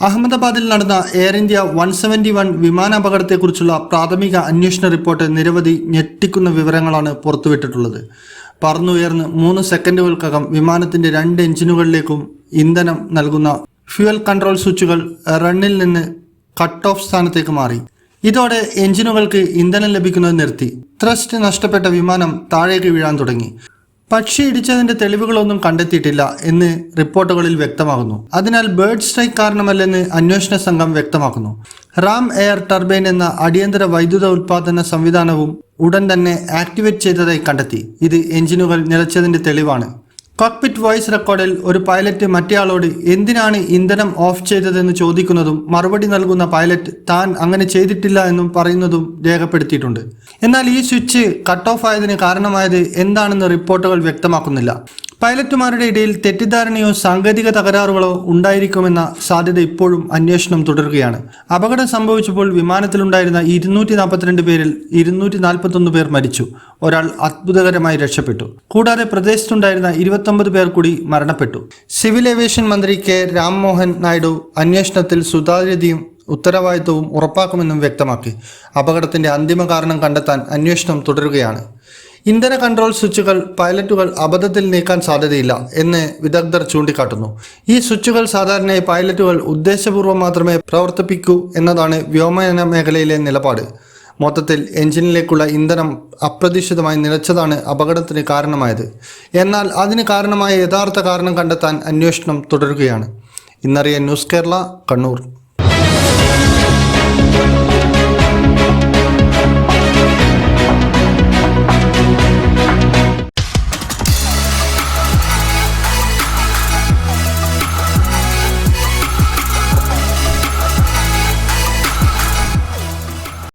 അഹമ്മദാബാദിൽ നടന്ന Air India one seventy one വിമാനാപകടത്തെക്കുറിച്ചുള്ള പ്രാഥമിക അന്വേഷണ റിപ്പോർട്ട് നിരവധി ഞെട്ടിക്കുന്ന വിവരങ്ങളാണ് പുറത്തുവിട്ടിട്ടുള്ളത്. പറന്നുയർന്ന് മൂന്ന് സെക്കൻഡുകൾക്കകം വിമാനത്തിന്റെ രണ്ട് എഞ്ചിനുകളിലേക്കും ഇന്ധനം നൽകുന്ന ഫ്യുവൽ കൺട്രോൾ സ്വിച്ചുകൾ റണ്ണിൽ നിന്ന് കട്ട് ഓഫ് സ്ഥാനത്തേക്ക് മാറി. ഇതോടെ എഞ്ചിനുകൾക്ക് ഇന്ധനം ലഭിക്കുന്നത് നിർത്തി. ത്രസ്റ്റ് നഷ്ടപ്പെട്ട വിമാനം താഴേക്ക് വീഴാൻ തുടങ്ങി. പക്ഷി ഇടിച്ചതിന്റെ തെളിവുകളൊന്നും കണ്ടെത്തിയിട്ടില്ല എന്ന് റിപ്പോർട്ടുകളിൽ വ്യക്തമാകുന്നു. അതിനാൽ ബേർഡ് സ്ട്രൈക്ക് കാരണമല്ലെന്ന് അന്വേഷണ സംഘം വ്യക്തമാക്കുന്നു. റാം എയർ ടർബൈൻ എന്ന അടിയന്തര വൈദ്യുത ഉൽപാദന സംവിധാനവും ഉടൻ തന്നെ ആക്ടിവേറ്റ് ചെയ്തതായി കണ്ടെത്തി. ഇത് എഞ്ചിനുകൾ നിലച്ചതിന്റെ തെളിവാണ്. കോക്പിറ്റ് വോയിസ് റെക്കോർഡിൽ ഒരു പൈലറ്റ് മറ്റേയാളോട് എന്തിനാണ് ഇന്ധനം ഓഫ് ചെയ്തതെന്ന് ചോദിക്കുന്നതും മറുപടി നൽകുന്ന പൈലറ്റ് താൻ അങ്ങനെ ചെയ്തിട്ടില്ല എന്നും പറയുന്നതും രേഖപ്പെടുത്തിയിട്ടുണ്ട്. എന്നാൽ ഈ സ്വിച്ച് കട്ട് ഓഫ് ആയതിന് കാരണമായത് എന്താണെന്ന് റിപ്പോർട്ടുകൾ വ്യക്തമാക്കുന്നില്ല. പൈലറ്റുമാരുടെ ഇടയിൽ തെറ്റിദ്ധാരണയോ സാങ്കേതിക തകരാറുകളോ ഉണ്ടായിരിക്കുമെന്ന സാധ്യത ഇപ്പോഴും അന്വേഷണം തുടരുകയാണ്. അപകടം സംഭവിച്ചപ്പോൾ വിമാനത്തിലുണ്ടായിരുന്ന ഇരുന്നൂറ്റി നാൽപ്പത്തിരണ്ട് പേരിൽ ഇരുന്നൂറ്റി നാൽപ്പത്തൊന്ന് പേർ മരിച്ചു. ഒരാൾ അത്ഭുതകരമായി രക്ഷപ്പെട്ടു. കൂടാതെ പ്രദേശത്തുണ്ടായിരുന്ന ഇരുപത്തൊമ്പത് പേർ കൂടി മരണപ്പെട്ടു. സിവിൽ ഏവിയേഷൻ മന്ത്രി കെ. രാംമോഹൻ നായിഡു അന്വേഷണത്തിൽ സുതാര്യതയും ഉത്തരവാദിത്വവും ഉറപ്പാക്കുമെന്നും വ്യക്തമാക്കി. അപകടത്തിന്റെ അന്തിമ കാരണം കണ്ടെത്താൻ അന്വേഷണം തുടരുകയാണ്. ഇന്ധന കൺട്രോൾ സ്വിച്ചുകൾ പൈലറ്റുകൾ അബദ്ധത്തിൽ നീക്കാൻ സാധ്യതയില്ല എന്ന് വിദഗ്ധർ ചൂണ്ടിക്കാട്ടുന്നു. ഈ സ്വിച്ചുകൾ സാധാരണയായി പൈലറ്റുകൾ ഉദ്ദേശപൂർവം മാത്രമേ പ്രവർത്തിപ്പിക്കൂ എന്നതാണ് വ്യോമയാന മേഖലയിലെ നിലപാട്. മൊത്തത്തിൽ എഞ്ചിനിലേക്കുള്ള ഇന്ധനം അപ്രതീക്ഷിതമായി നിലച്ചതാണ് അപകടത്തിന് കാരണമായത്. എന്നാൽ അതിന് കാരണമായ യഥാർത്ഥ കാരണം കണ്ടെത്താൻ അന്വേഷണം തുടരുകയാണ്. ഇന്നറിയ ന്യൂസ് കേരള കണ്ണൂർ.